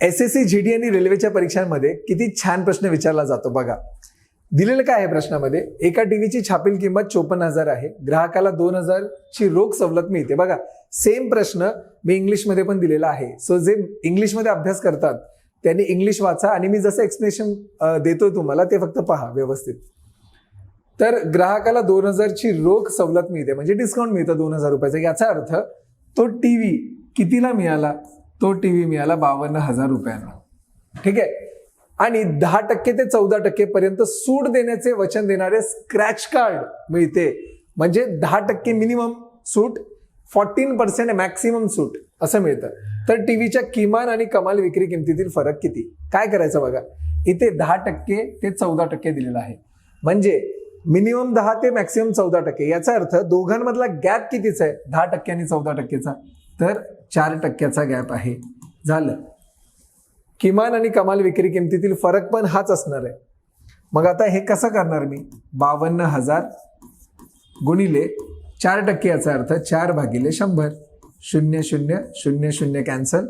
S S C G D आणि रेल्वेच्या परीक्षांमध्ये किती छान प्रश्न विचारला जातो बघा. दिलेलं काय आहे प्रश्नामध्ये? एका टीव्हीची छापील किंमत चोपन्न हजार आहे. ग्राहकाला दोन ची रोख सवलत मिळते. बघा सेम प्रश्न मी इंग्लिशमध्ये पण दिलेला आहे. सो जे इंग्लिशमध्ये अभ्यास करतात त्यांनी इंग्लिश वाचा आणि मी जसं एक्सप्लेनेशन देतोय तुम्हाला ते फक्त पहा व्यवस्थित. तर ग्राहकाला दोन हजारची रोख सवलत मिळते. म्हणजे डिस्काउंट मिळतं दोन हजार रुपयाचा. याचा अर्थ तो टीव्ही कितीला मिळाला? तो टीव्ही मिळाला बावन्न हजार रुपयांना. ठीक आहे? आणि दहा टक्के ते चौदा टक्के पर्यंत सूट देण्याचे वचन देणारे स्क्रॅच कार्ड मिळते. म्हणजे दहा टक्के मिनिमम सूट फॉर्टीन पर्सेंट मॅक्सिमम सूट असं मिळतं. तर टीव्हीच्या किमान आणि कमाल विक्री किमतीतील फरक किती? काय करायचं बघा? इथे दहा टक्के ते चौदा टक्के दिलेलं आहे. म्हणजे मिनिमम दहा ते मॅक्सिमम चौदा टक्के. याचा अर्थ दोघांमधला गॅप कितीचा आहे? दहा टक्के आणि चौदा टक्केचा. तर चार टक्क्याचा गॅप आहे. झालं. किमान आणि कमाल विक्री किमतीतील फरक पण हाच असणार आहे. मग आता हे कसं करणार मी? बावन्न हजार गुणिले चार टक्के याचा अर्थ चार भागिले शंभर. शून्य शून्य शून्य शून्य कॅन्सल.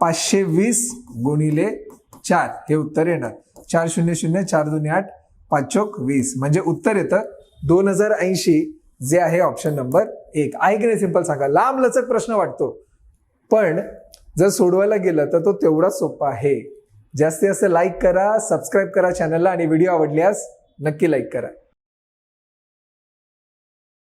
पाचशे वीस गुणिले चार. हे उत्तर येणार. चार शून्य शून्य चार दोन्ही आठ पाच चोक वीस. म्हणजे उत्तर येतं दोन हजार ऐंशी जे आहे ऑप्शन नंबर एक. आहे की नाही सिंपल सांगा. लांब लचक प्रश्न वाटतो. पण जर सोडवायला गेलं तर तो तेवढा सोपा आहे. जास्तीत जास्त लाईक करा सबस्क्राईब करा चॅनलला आणि व्हिडिओ आवडल्यास नक्की लाईक करा.